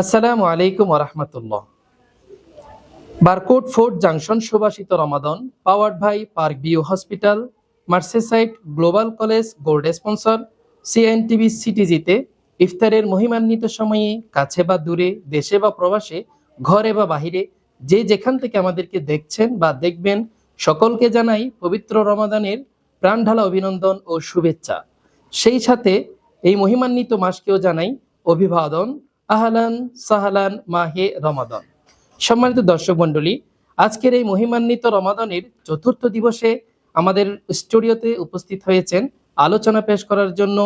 আসসালামু আলাইকুম রহমতুল্লাহ। Barkot fort junction সুবাসিত রমাদন, পাওয়ার্ড ভাই park view hospital মার্সেসাইট global college, gold sponsor, CNTV সিটিজিতে ইফতারের মহিমান্বিত সময়ে কাছে বা দূরে, দেশে বা প্রবাসে, ঘরে বা বাহিরে, যে যেখান থেকে আমাদেরকে দেখছেন বা দেখবেন, সকলকে জানাই পবিত্র রমাদানের প্রাণঢালা অভিনন্দন ও শুভেচ্ছা। সেই সাথে এই মহিমান্বিত মাসকেও জানাই অভিবাদন আহলান সাহালান মাহে রমাদন। সম্মানিত দর্শক মণ্ডলী আজকের এই মহিমান্বিত রমাদানের চতুর্থ দিবসে আমাদের স্টুডিওতে উপস্থিত হয়েছেন আলোচনা পেশ করার জন্য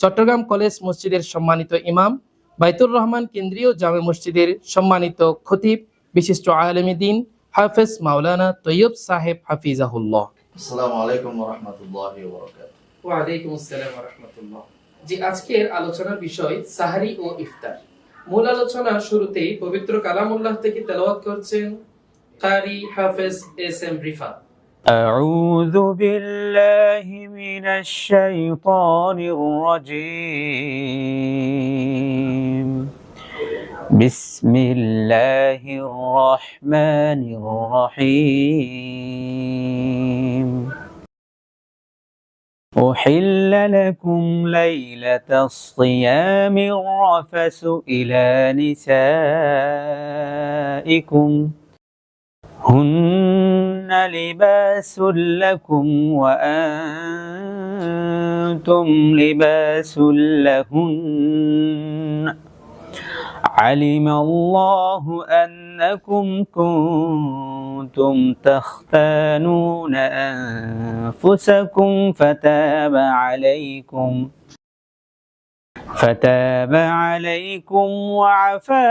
চট্টগ্রাম কলেজ মসজিদের সম্মানিত ইমাম বাইতুর রহমান কেন্দ্রীয় জামে মসজিদের সম্মানিত খতিব বিশিষ্ট আলমী দিন হাফেজ মাওলানা তৈয়ব সাহেব হাফিজাহুল্লাহ। আসসালামু আলাইকুম রহমতুল্লাহ ওয়ালাইকুম আসসালাম রহমতুল্লাহ জি আজকের আলোচনার বিষয় সাহারি ও ইফতার। মূল আলোচনার শুরুতেই পবিত্র কালামুল্লাহ থেকে তেলাওয়াত করছেন কারি হাফেজ এস এম রিফাত أعوذ بالله من الشيطان الرجيم بسم الله الرحمن الرحيم أحل لكم ليلة الصيام الرفس إلى نسائكم. هن لباس لكم وأنتم لباس لهن. علم الله أنكم كنتم تختانون أنفسكم فتاب عليكم فتاب عليكم وعفى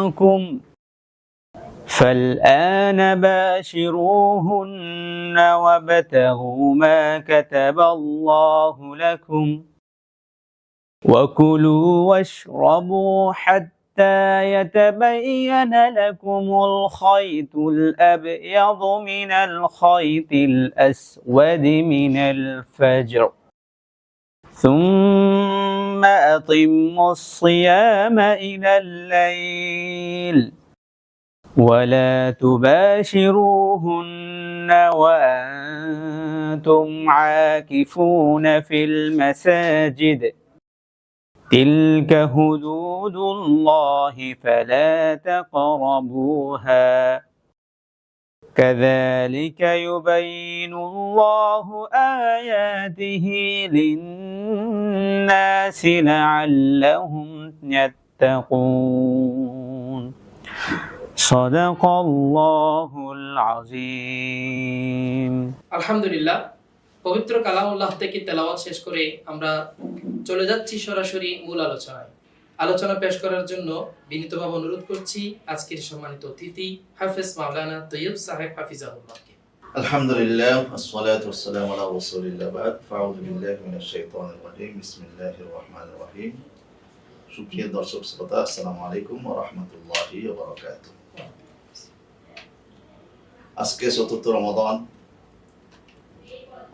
عنكم. فالآن باشروهن وابتغوا ما كتب الله لكم. وكلوا واشربوا حتى يتبين لكم الخيط الأبيض من الخيط الأسود من الفجر. ثم أطموا الصيام إلى الليل. ولا تباشروهن وأنتم عاكفون في المساجد. تلك حدود الله فلا تقربوها كذلك يبين الله آياته للناس لعلهم يتقون. صدق الله العظيم. الحمد لله. পবিত্র কালামুল্লাহ থেকে তেলাওয়াত শেষ করে আমরা চলে যাচ্ছি সরাসরি মূল আলোচনায়। আলোচনা পেশ করার জন্য বিনীতভাবে অনুরোধ করছি আজকের সম্মানিত অতিথি হাফেজ মাওলানা তৈয়ব সাহেব হাফিজাহুল্লাহকে। আলহামদুলিল্লাহ, আসসালাতু ওয়াসসালামু আলা রাসূলিল্লাহ বাদ। ফাউযু বিল্লাহি মিনাশ শাইতানির রাজিম। বিসমিল্লাহির সুপ্রিয় দর্শক শ্রোতা, আসসালামু আলাইকুম ওয়া রাহমাতুল্লাহি ওয়া বারাকাতুহু। আজকে চতুর্থ রমাদান।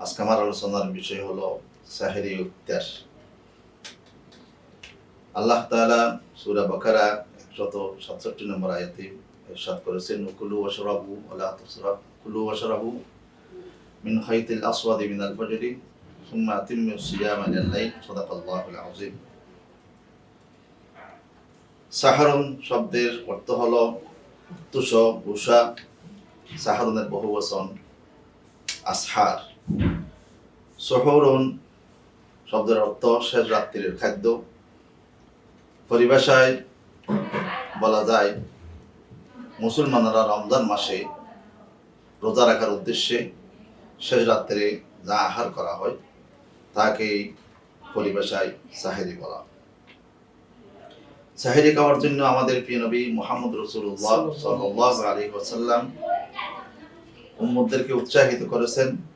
আজকে আমার আলোচনার বিষয় হলো সাহেরি ইফতার আল্লাহ তাআলা সূরা বাকারা 167 নম্বর আয়াতে ইরশাদ করেছেন, কুলু ওয়াশরাবু ওয়ালা তুসরাফ কুলু ওয়াশরাবু মিন খাইতিল আসওয়াদি মিনাল ফাজরি সুম্মা আতিম্মু সিয়ামা ইলাল লাইল আযীম। সাহারুন শব্দের অর্থ হলো উষা সাহারুনের বহু বচন আসহার। সহরুন শব্দের অর্থ শেষ রাত্রির খাদ্য পরিভাষায় বলা যায় মুসলমানরা রমজান মাসে রোজা রাখার উদ্দেশ্যে শেষ রাত্রে যা আহার করা হয় তাকে পরিভাষায় সাহেরি বলা। সাহেরি খাওয়ার জন্য আমাদের প্রিয় নবী মোহাম্মদ রসুল্লাহ সাল্লাহ আলী ওসাল্লাম উম্মদদেরকে উৎসাহিত করেছেন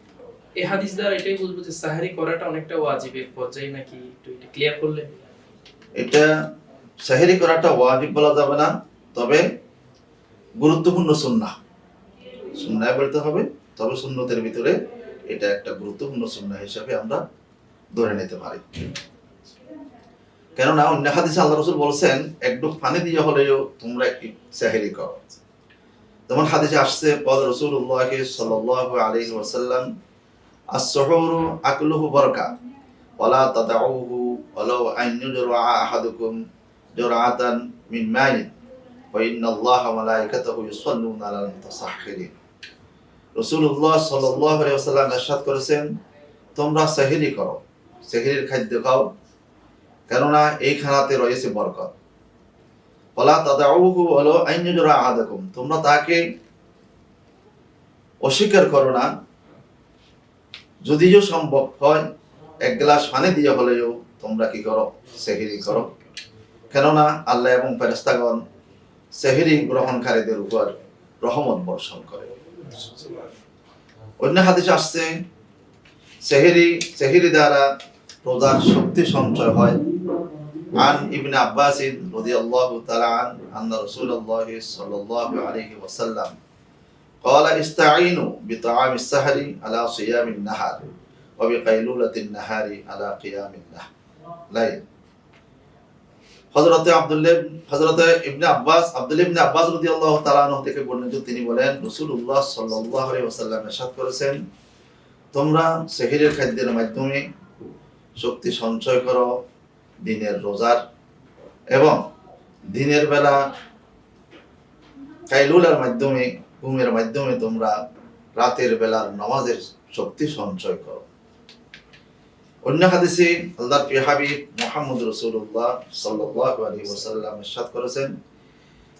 এই হাদিস দ্বারা এটাই বুঝব যে সাহারি করাটা অনেকটা ওয়াজিবের পর্যায়ে নাকি একটু এটা ক্লিয়ার করলে? এটা সেহেরি করাটা ওয়াজিব বলা যাবে না, তবে গুরুত্বপূর্ণ সুন্না সুন্নায় বলতে হবে, তবে সুন্নতের ভিতরে এটা একটা গুরুত্বপূর্ণ সুন্না হিসাবে আমরা ধরে নিতে পারি। কেননা অন্য হাদিসে আল্লাহ রসুল বলছেন একটু পানি দিয়ে হলেও তোমরা একটি সেহেরি করো। যেমন হাদিসে আসছে পদ রসুল্লাহ সাল্লাহ আলী ওয়াসাল্লাম السحور أكله بركة ولا تدعوه ولو أن يجرع أحدكم جرعة من ماء وإن الله وملائكته يصلون على المتصحرين রসুল্লাহ সাল্লাহ সাল্লাম এরশাদ করেছেন তোমরা সেহেরি করো সেহেরির খাদ্য খাও কেননা এই খানাতে রয়েছে বরকত বলা তাদাউহু হলো আইনজোরা আহাদাকুম তোমরা তাকে অস্বীকার করো না যদিও সম্ভব হয় এক গ্লাস পানি দিয়ে হলেও তোমরা কি করো সেহেরি করো কেননা আল্লাহ এবং ফেরেস্তাগণ সেহেরি গ্রহণকারীদের উপর রহমত বর্ষণ করে অন্য হাদিস আসছে সেহেরি সেহেরি দ্বারা রোজার শক্তি সঞ্চয় হয় عن ابن عباس رضي الله تعالى عنه أن رسول الله صلى الله عليه وسلم قال استعينوا بطعام السحر على صيام النهار وبقيلولة النهار على قيام الليل হযরতে আব্দুল্লাহ হযরতে ইবনে আব্বাস আব্দুল্লাহ ইবনে আব্বাস রাদিয়াল্লাহু তাআলা আনহু থেকে বর্ণিত তিনি বলেন রাসূলুল্লাহ সাল্লাল্লাহু আলাইহি ওয়াসাল্লাম ইরশাদ করেছেন তোমরা সেহরির খাদ্যের মাধ্যমে শক্তি সঞ্চয় করো দিনের রোজার এবং দিনের বেলা কাইলুলার মাধ্যমে ঘুমের মাধ্যমে তোমরা রাতের বেলার নামাজের শক্তি সঞ্চয় করো। অন্য হাদিসে আল্লাহর প্রিয় হাবিব মুহাম্মদ রাসূলুল্লাহ সাল্লাল্লাহু আলাইহি ওয়াসাল্লাম ইরশাদ করেছেন,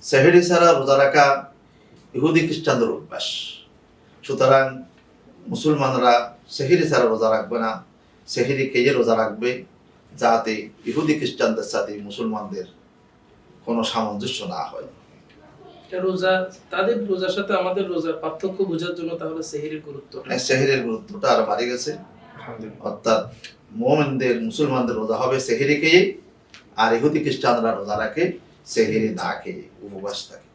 সেহরি ছাড়া রোজা রাখা ইহুদি খ্রিস্টানদের অভ্যাস। সুতরাং মুসলমানরা সেহেরি ছাড়া রোজা রাখবে না। সেহেরি খেয়ে রোজা রাখবে? যাতে ইহুদি খ্রিস্টানদের সাথে মুসলমানদের কোনো সামঞ্জস্য না হয়। রোজা তাদের রোজার সাথে আমাদের রোজার পার্থক্য বোঝার জন্য তাহলে সেহেরির গুরুত্বটা সেহরির গুরুত্বটা আরো বাড়ে গেছে অর্থাৎ মোমেনদের মুসলমানদের রোজা হবে সেহেরি খেয়ে আর ইহুদি খ্রিস্টানরা রোজা রাখে সেহেরি না খেয়ে উপবাস থাকে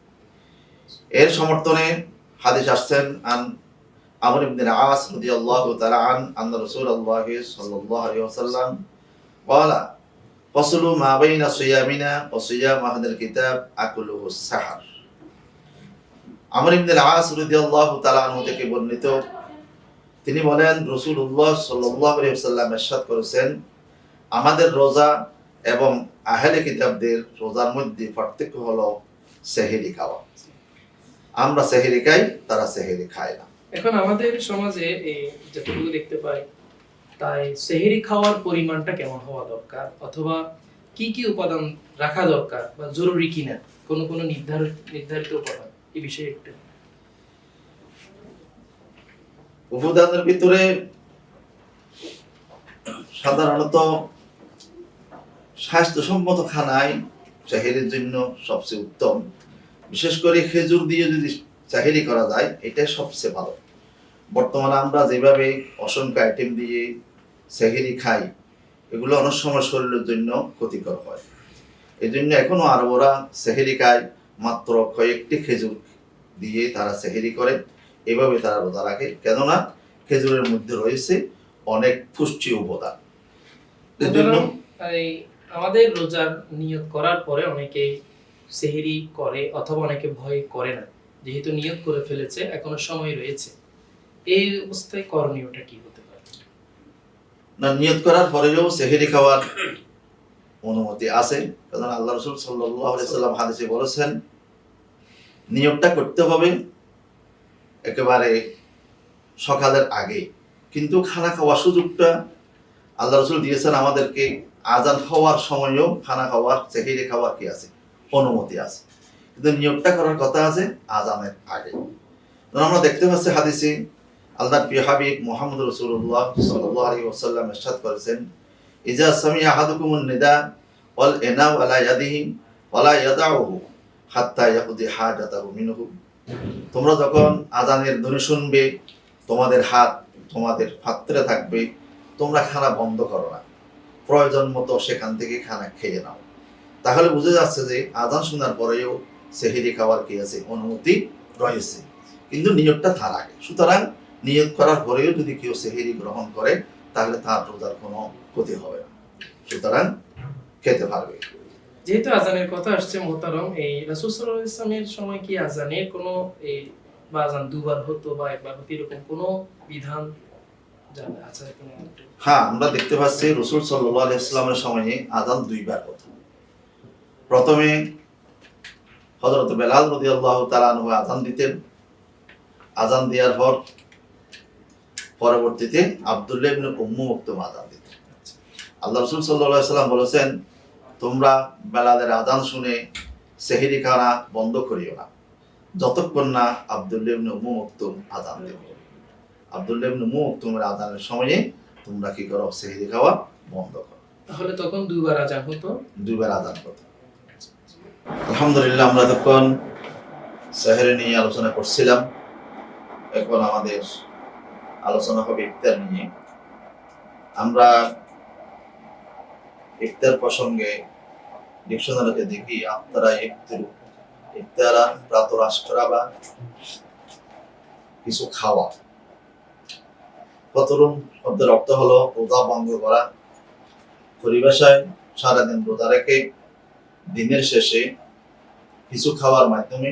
এর সমর্থনে হাদিস আসছেন আন আমর ইবনে আস রাদিয়াল্লাহু তাআলা আন আন রাসূলুল্লাহ সাল্লাল্লাহু আলাইহি ওয়াসাল্লাম قال فصل ما بين صيامنا وصيام أهل الكتاب أكله السحر আমর ইবনে আস রাদিয়াল্লাহু তাআলা আনহু থেকে বর্ণিত। তিনি বলেন রসুল্লাহ সাল্লাম এরশাদ করেছেন, আমাদের রোজা এবং আহেলে কিতাবদের রোজার মধ্যে পার্থক্য হলো সেহেরি খাওয়া। আমরা সেহেরি খাই, তারা সেহেরি খায় না। এখন আমাদের সমাজে এই যতটুকু দেখতে পাই, তাই সেহেরি খাওয়ার পরিমাণটা কেমন হওয়া দরকার? অথবা কি কি উপাদান রাখা দরকার বা জরুরি কিনা? কোনো কোনো নির্ধারিত নির্ধারিত উপাদান। এই বিষয়ে একটু। উপাদানের ভিতরে সাধারণত স্বাস্থ্যসম্মত খানাই চাহিরির জন্য সবচেয়ে উত্তম। বিশেষ করে খেজুর দিয়ে যদি চাহিরি করা যায়, এটাই সবচেয়ে ভালো। বর্তমানে আমরা যেভাবে অসংখ্য আইটেম দিয়ে সেহেরি খাই, এগুলো অনেক সময় শরীরের জন্য ক্ষতিকর হয়। এই জন্য এখনও আরবরা সেহেরি খায় মাত্র কয়েকটি খেজুর দিয়ে তারা সেহেরি করে। এভাবে তারা রোজা রাখে। কেননা খেজুরের মধ্যে রয়েছে অনেক পুষ্টি উপাদান। আমাদের রোজার নিয়ত করার পরে অনেকে সেহেরি করে অথবা অনেকে ভয় করে না। যেহেতু নিয়ত করে ফেলেছে এখনও সময় রয়েছে। এই অবস্থায় করণীয়টা কি হতে পারে? না নিয়ত করার পরেও সেহেরি খাওয়ার অনুমতি আছে। কারণ আল্লাহ রসুল সাল্লাহ সাল্লাম হাদিসে বলেছেন নিয়োগটা করতে হবে একেবারে সকালের আগে। কিন্তু খানা খাওয়ার সুযোগটা আল্লাহ রসুল দিয়েছেন আমাদেরকে আজান হওয়ার সময়ও খানা খাওয়ার সেহেরি খাওয়ার কি আছে? অনুমতি আছে। কিন্তু নিয়োগটা করার কথা আছে আজানের আগে। আমরা দেখতে পাচ্ছি হাদিসে আল্লাহর প্রিয় হাবিব মোহাম্মদ রসুল্লাহ সাল্লাহ আলী ওসাল্লাম এরশাদ করেছেন ইজা সামি আহাদুকুমুন নিদা ওয়াল এনাউ আলা ইয়াদিহি ওয়ালা ইয়াদাউহু হাত্তা ইয়াকুদি হাজাতাহু মিনহু। তোমরা যখন আজানের ধ্বনি শুনবে, তোমাদের হাত তোমাদের পাত্রে থাকবে, তোমরা খানা বন্ধ করো না। প্রয়োজন মতো সেখান থেকে খানা খেয়ে নাও। তাহলে বুঝে যাচ্ছে যে আজান শোনার পরেও সেহেরি খাওয়ার কি আছে? অনুমতি রয়েছে। কিন্তু নিয়োগটা তার আগে। সুতরাং নিয়োগ করার পরেও যদি কেউ সেহেরি গ্রহণ করে, তাহলে তার রোজার কোনো ক্ষতি হবে। না সুতরাং খেতে পারবে। যেহেতু আজানের কথা আসছে মোহতারম এই রাসূল আলাইহি ইসলামের সময় কি আজানের কোনো এই বা আজান দুবার হতো বা একবার হতো এরকম কোনো বিধান? হ্যাঁ আমরা দেখতে পাচ্ছি রসুল সাল্লাহ সময়ে আজান দুইবার হতো। প্রথমে হজরত বেলাল রদি আল্লাহ তালানহু আজান দিতেন। আজান দেওয়ার পর পরবর্তীতে আবদুল্লাহ ইবনে উম্মু মকতুম আজান দিতেন। আল্লাহ রসুল সাল্লাহ সাল্লাম বলেছেন তোমরা বেলালের আদান শুনে সেহেরি খানা বন্ধ করিও না। যতক্ষণ না আবদুল্লাহ ইবনে উম্মু আদান দেবে। আবদুল্লাহ ইবনে উম্মু মকতুমের আজানের সময়ে তোমরা কি করো? সেহেরি খাওয়া বন্ধ করো। তাহলে তখন দুবার আজান হতো? দুইবার আদান করতে আলহামদুলিল্লাহ আমরা তখন সেহেরি নিয়ে আলোচনা করছিলাম এখন আমাদের আলোচনা হবে ইফতার নিয়ে। আমরা ইফতার প্রসঙ্গে ডিকশনারিতে দেখি আপনারা ইফতার। ইফতারা, প্রাতরাষ্ট্রা বা কিছু খাওয়া। কতরুম শব্দের অর্থ হলো রোজা ভঙ্গ করা। পরিভাষায় সারাদিন রোজা রেখে দিনের শেষে কিছু খাওয়ার মাধ্যমে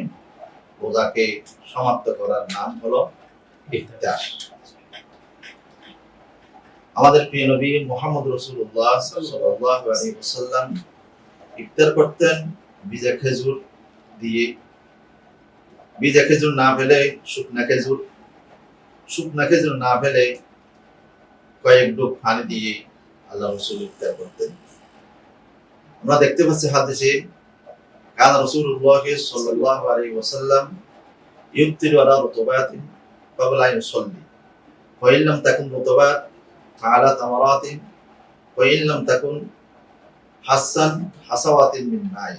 রোজাকে সমাপ্ত করার নাম হলো ইফতার। আমাদের প্রিয় নবী মোহাম্মদ রসুল্লাহ আলাইহি ইফতার করতেন বীজা খেজুর দিয়ে। বীজা খেজুর না ফেলে, শুকনা খেজুর। শুকনা খেজুর না ফেলে কয়েক ডুব পানি দিয়ে আল্লাহ রসুল ইফতার করতেন। আমরা দেখতে পাচ্ছি হাদিসে, কান রাসূলুল্লাহ সাল্লাল্লাহু আলাইহি ওয়াসাল্লাম ইফতিরু আলা রুতুবাতিন ক্বাবলা আন ইউসাল্লি ওয়া ইন তাকুন রুতুবাত ফাআলা তামারাতিন ওয়া ইন লাম তাকুন হাসান হাসাওয়াতিন মিন মাই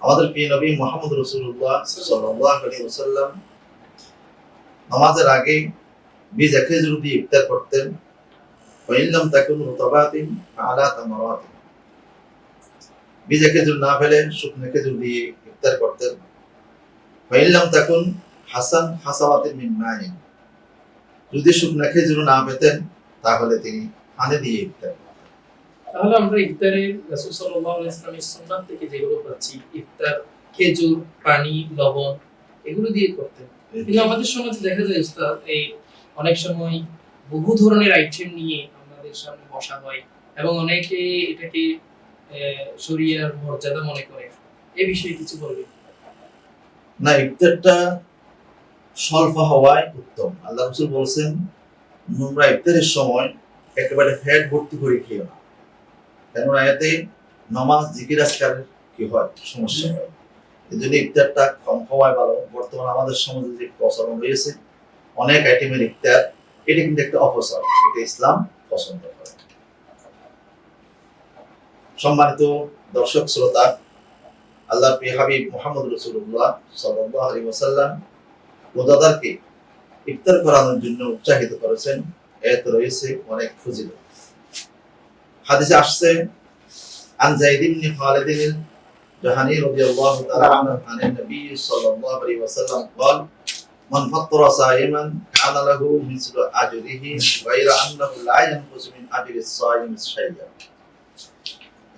আমাদের প্রিয় নবী মুহাম্মদ রাসূলুল্লাহ সাল্লাল্লাহু আলাইহি ওয়াসাল্লাম নামাজের আগে বীজ খেজুর দিয়ে ইফতার করতেন وإن لم تكن رطبات فعلى تمرات বীজে খেজুর না ফেলে শুকনো খেজুর দিয়ে ইফতার করতেন وإن لم تكن হাসান হাসাওয়াতিন মিন মাইন যদি শুকনো খেজুর না পেতেন তাহলে তিনি পানি দিয়ে ইফতার তাহলে আমরা ইফতারে রাসূল সাল্লাল্লাহু আলাইহি ইসলামের সুন্নাত থেকে যেগুলো পাচ্ছি ইফতার খেজুর পানি লবণ এগুলো দিয়ে করতেন। কিন্তু আমাদের সমাজে দেখা যায় উস্তাদ এই অনেক সময় বহু ধরনের আইটেম নিয়ে আমাদের সামনে বসা হয় এবং অনেকে এটাকে শরিয়ার মর্যাদা মনে করে। এ বিষয়ে কিছু বলবেন? না ইফতারটা স্বল্প হওয়ায় উত্তম। আল্লাহ রসুল বলছেন তোমরা ইফতারের সময় একেবারে ফ্যাট ভর্তি করে খেয়ে না। কেননা এতে নমাজ, জিকির আজকার কি হয়? সমস্যা হয়? এই জন্য ইফতারটা কম হওয়ায় ভালো। বর্তমানে আমাদের সমাজে যে প্রচলন রয়েছে, অনেক আইটেমের ইফতার, এটা কিন্তু একটা অপচয়। এটা ইসলাম পছন্দ করে। সম্মানিত দর্শক, শ্রোতা আল্লাহ হাবিব মোহাম্মদ রসুল্লাহ সাল্লাহ আলী ওসাল্লাম রোজাদারকে ইফতার করানোর জন্য উৎসাহিত করেছেন এত রয়েছে অনেক ফজিলত হাদিসে আসছে عن زيد بن خالد الجهني رضي الله تعالى عنه عن النبي صلى الله عليه وسلم قال من فطر صائما كان له مثل اجره غير انه لا ينقص من اجر الصائم شيئا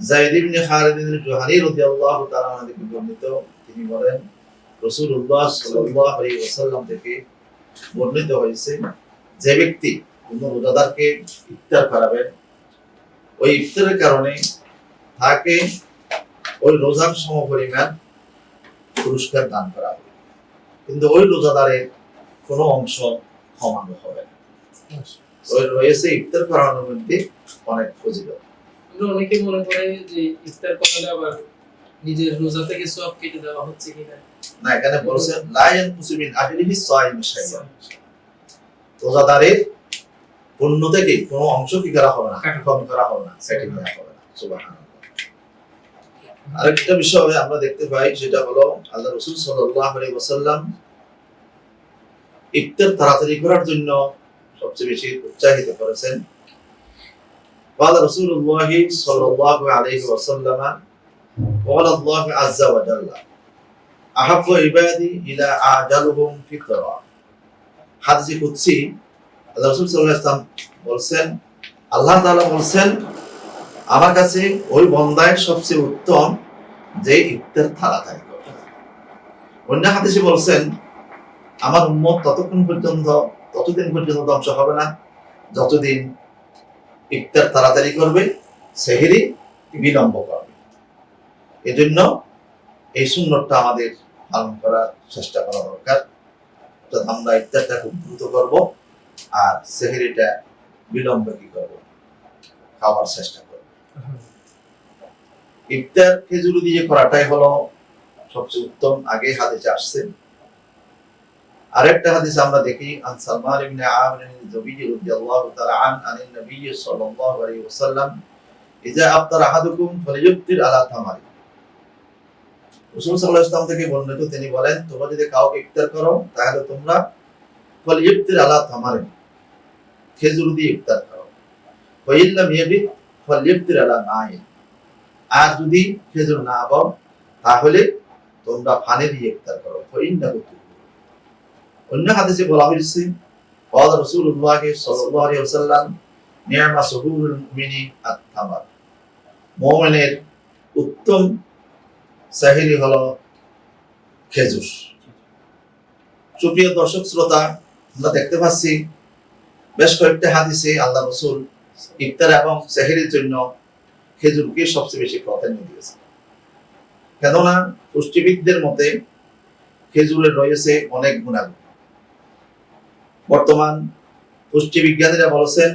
জাইদ ইবনে খালিদ জুহানি রাদিয়াল্লাহু তাআলা আনহু থেকে বর্ণিত তিনি বলেন রাসূলুল্লাহ সাল্লাল্লাহু আলাইহি ওয়াসাল্লাম থেকে বর্ণিত হয়েছে, যে ব্যক্তি কোনো রোজাদারকে ইফতার করাবেন, ওই ইফতারের কারণে তাকে ওই রোজার সমপরিমাণ পুরস্কার দান করা হবে। কিন্তু ওই রোজাদারের কোনো অংশ কমানো হবে ওই রয়েছে ইফতার করানোর মধ্যে অনেক ফজিলত। অনেকে মনে করে যে ইফতার করালে আবার নিজের রোজা থেকে সব কেটে দেওয়া হচ্ছে কিনা। না এখানে বলছেন লায়ন কুসুমিন আজলিহি সাইম শাইয়া রোজাদারের পণ্য থেকে কোনো অংশ কি করা হবে না কাটা। কম করা হবে না সেটিং করা হবে না সুবহানাল্লাহ আরেকটা বিষয় আমরা দেখতে পাই সেটা হলো আল্লাহ রসুল সাল্লাহ আলী ওসাল্লাম ইফতার তাড়াতাড়ি করার জন্য সবচেয়ে বেশি উৎসাহিত করেছেন قال رسول الله صلى الله عليه وسلم قال الله عز وجل বলছেন বলছেন, আমার কাছে ওই বন্দায় সবচেয়ে উত্তম যে ইফতার থালা থাকে। অন্য হাদিসে বলছেন, আমার উম্মত ততক্ষণ পর্যন্ত, ততদিন পর্যন্ত ধ্বংস হবে না। যতদিন ইফতার তাড়াতাড়ি করবে, সেহেরি বিলম্ব করবে। এজন্য এই সুন্দরটা আমাদের পালন করার চেষ্টা করা দরকার। অর্থাৎ আমরা ইফতারটা খুব দ্রুত করব আর সেহেরিটা বিলম্ব কি করব খাওয়ার চেষ্টা করব। ইফতার খেজুর দিয়ে করাটাই হলো সবচেয়ে উত্তম আগে হাদিসে আসছে। আরেকটা হাদিস আমরা দেখি আন সালমান ইবনে আমির আল-জুবি রাদিয়াল্লাহু তাআলা আন আনিন নবী সাল্লাল্লাহু আলাইহি ওয়াসাল্লাম ইজা আফতার আহাদুকুম ফালিয়ুফতির আলা তামারি রাসূল সাল্লাল্লাহু আলাইহি ওয়াসাল্লাম থেকে বর্ণিত তিনি বলেন তোমরা যদি কাউকে ইফতার করো তাহলে তোমরা ফালিয়ুফতির আলা তামারি খেজুর দিয়ে ইফতার করো ফাইল্লাম ইয়াবিত ফালিয়ুফতির আলা নাইন আর যদি খেজুর না পাও তাহলে তোমরা পানি দিয়ে ইফতার করো ফাইন্নাহু অন্য হাদিসে বলা হয়েছে قال رسول الله صلى الله عليه وسلم نعم سهول المؤمن التمر মুমিনের উত্তম সাহিরি হলো খেজুর। সুপ্রিয় দর্শক, শ্রোতা, আমরা দেখতে পাচ্ছি বেশ কয়েকটা হাদিসে আল্লাহ রসুল ইফতার এবং সাহিরির জন্য খেজুরকে সবচেয়ে বেশি প্রাধান্য দিয়েছে কেননা, পুষ্টিবিদদের মতে খেজুরের রয়েছে অনেক গুণাগুণ। বর্তমান পুষ্টিবিজ্ঞানীরা বলেছেন,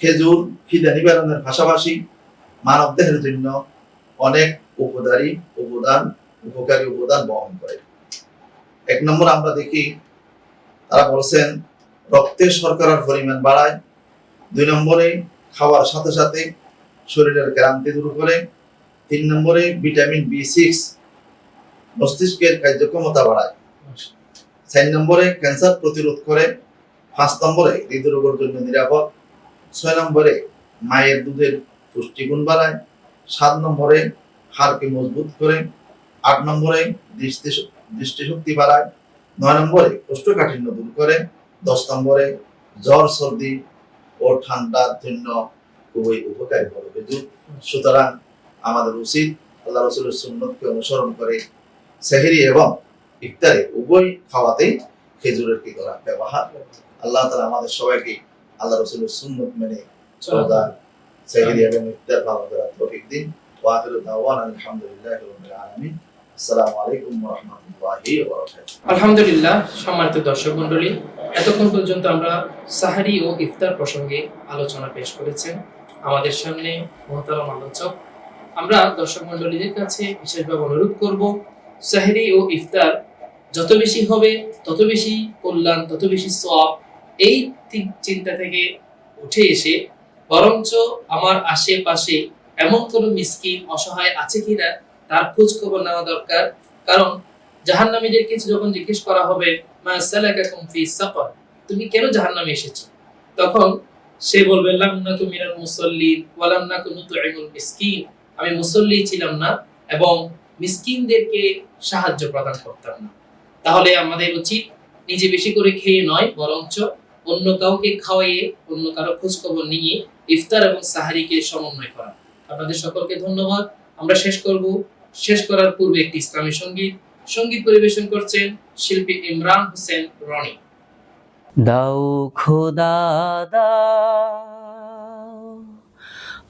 খেজুর খিদে নিবারণের পাশাপাশি মানব দেহের জন্য অনেক উপকারী উপাদান উপকারী উপাদান বহন করে। এক নম্বর আমরা দেখি, তারা বলছেন, রক্তে শর্করার পরিমাণ বাড়ায়। দুই নম্বরে, খাওয়ার সাথে সাথে শরীরের ক্লান্তি দূর করে। তিন নম্বরে, ভিটামিন বি সিক্স, মস্তিষ্কের কার্যক্ষমতা বাড়ায়। চার নম্বরে, ক্যান্সার প্রতিরোধ করে। পাঁচ নম্বরে, হৃদরোগের জন্য নিরাপদ। ছয় নম্বরে, মায়ের দুধের পুষ্টিগুণ বাড়ায়। সাত নম্বরে হাড়কে মজবুত করে, আট নম্বরে দৃষ্টি দৃষ্টিশক্তি বাড়ায়, নয় নম্বরে কোষ্ঠকাঠিন্য দূর করে, দশ নম্বরে জ্বর, সর্দি ও ঠান্ডার জন্য খুবই উপকারী হবে। খেজুর সুতরাং আমাদের উচিত আল্লাহ রসুলের সুন্নতকে অনুসরণ করে সেহেরি এবং ইফতারে উভয় খাওয়াতেই খেজুরের কি করা ব্যবহার। আল্লাহ তালা আমাদের সবাইকে আল্লাহ রসুলের সুন্নত মেনে চলদা সেহেরি এবং ইফতার পালন করার তৌফিক দিন। ওয়াকিল দাওয়ান আলহামদুলিল্লাহ রাব্বিল আলামিন। আসসালামু আলাইকুম রাহমাতুল্লাহি আলহামদুলিল্লাহ, সম্মানিত দর্শক মন্ডলী এতক্ষণ পর্যন্ত আমরা সাহারি ও ইফতার প্রসঙ্গে আলোচনা পেশ করেছেন আমাদের সামনে মহতারাম আলোচক। আমরা দর্শক কাছে বিশেষভাবে অনুরোধ করব, সাহারি ও ইফতার যত বেশি হবে, তত বেশি কল্যাণ, তত বেশি সব এই চিন্তা থেকে উঠে এসে বরঞ্চ আমার আশেপাশে এমন কোনো মিসকিন অসহায় আছে কিনা তার খোঁজ খবর নেওয়া দরকার। কারণ জাহান্নামীদের কিছু যখন জিজ্ঞেস করা হবে তুমি কেন জাহান্নামে এসেছ? তখন সে বলবে মিনাল মুসাল্লিন ওয়া নুতঈমুল মিসকিন। আমি মুসল্লি ছিলাম না এবং মিসকিনদেরকে সাহায্য প্রদান করতাম না। তাহলে আমাদের উচিত নিজে বেশি করে খেয়ে নয়, বরঞ্চ অন্য কাউকে খাওয়াইয়ে, অন্য কারও খোঁজ খবর নিয়ে ইফতার এবং সাহারিকে সমন্বয় করা। আপনাদের সকলকে ধন্যবাদ। আমরা শেষ করব। শেষ করার পূর্বে একটি ইসলামী সংগীত। সংগীত পরিবেশন করছেন শিল্পী ইমরান হোসেন রনি। দাও খোদা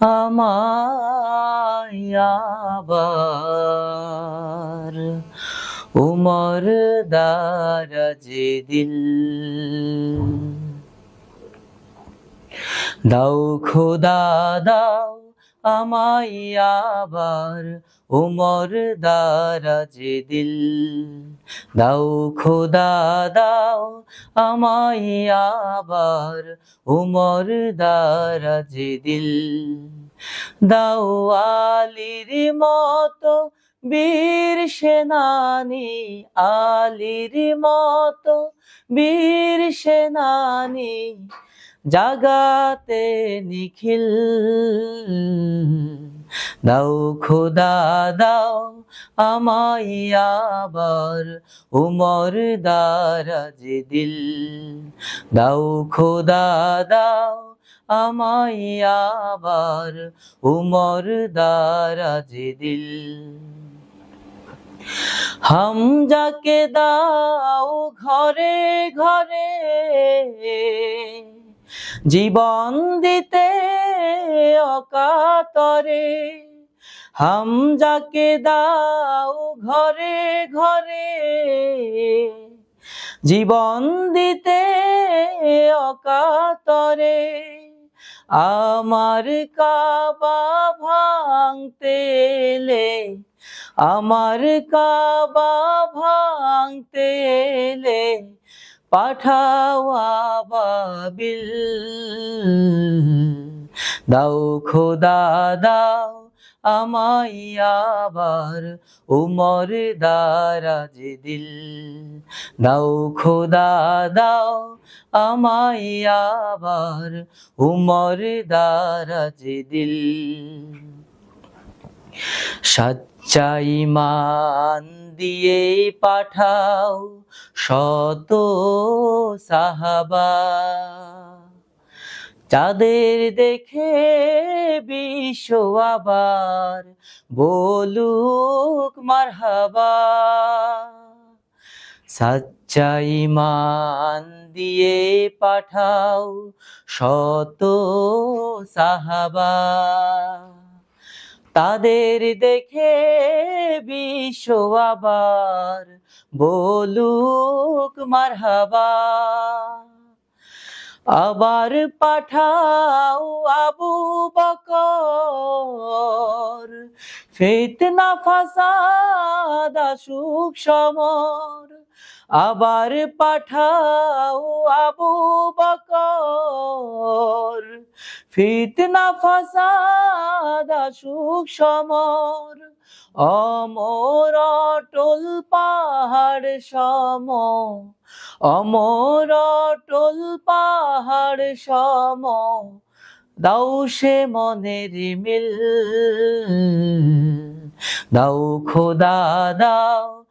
আমায় উমর দারাজ দিল দাও খোদা, দাও আমায় আবার উমর দারাজ দিল। দাও খোদা, দাও আমায় আবার উমর দারাজ দিল। দাও আলির মতো বীর সেনানি, আলির মতো বীর সেনানি জাগাতে নিখিল। দাও খোদা, দাও আমায় আবার উমর দারাজ দিল। দাও খোদা, দাও আমায় আবার উমর দারাজ দিল। হামজাকে দাও ঘরে ঘরে জীবন দিতে অকাতরে হামজাকে দাও ঘরে ঘরে। জীবন দিতে অকাতরে, আমার কাবা ভাঙতে এলে, আমার কাবা ভাঙতে এলে পাঠাওয়া বাবিল দাও খোদা, দাও আমায় আবার উমর দারাজ দিল। দাও খোদা, দাও আমায় আবার উমর দারাজ দিল। সচ্চাই মান দিয়ে পাঠাও শত সাহাবা। চাঁদের দেখে বিশ্ব আবার বলুক মারহাবা। সচ্চাই মান দিয়ে পাঠাও শত সাহাবা। তাদের দেখে বিশ্ব আবার বলুক মারহাবা। আবার পাঠাও আবু বকর ফিতনা ফাসাদ, সুখ সমর। আবার পাঠাও আবু বকর। ফিতনা ফাসাদ, সুখ সমর, অমর অটল পাহাড় সম। অমর অটল পাহাড় সম। দাও সে মনের মিল দাও খোদা দাও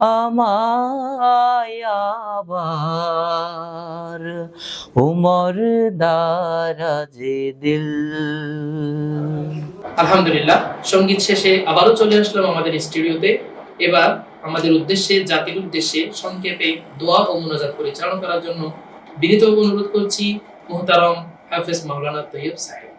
আমায় আবার উমর দারাজ দিল। আলহামদুলিল্লাহ সংগীত শেষে আবারও চলে আসলাম আমাদের স্টুডিওতে। এবার আমাদের উদ্দেশ্যে জাতির উদ্দেশ্যে সংক্ষেপে দোয়া ও মোনাজাত পরিচালনা করার জন্য বিনীতভাবে অনুরোধ করছি মুহতারম হাফেজ মাওলানা তৈয়ব সাহেব।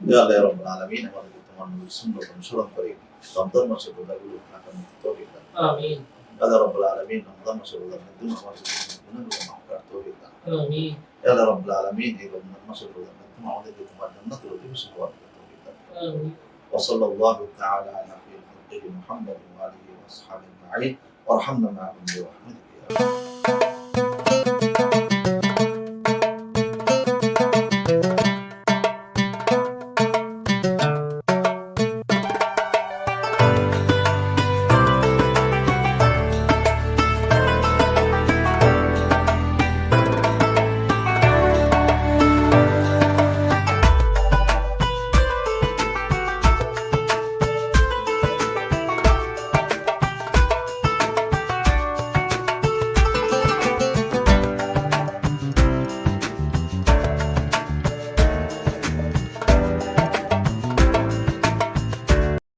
ইয়া আল্লাহ রাব্বুল আলামিন আমাদেরকে তোমার নবীর সুন্নাত অনুসরণ করে রমজান মাসের রোজাগুলো রাখার মতো তৌফিক দান আমিন আল্লাহ রাব্বুল আলামিন রমজান মাসের রোজার মাধ্যমে আমাদের গুনাহগুলো মাফ করার তৌফিক দান আমিন ইয়া আল্লাহ রাব্বুল আলামিন এই রমজান মাসের রোজার মাধ্যমে আমাদেরকে তোমার জান্নাতের অধিবাসী হওয়ার তৌফিক দান আমিন وصلى الله تعالى على خير خلقه محمد وآله وأصحابه أجمعين وارحمنا معهم برحمتك يا رب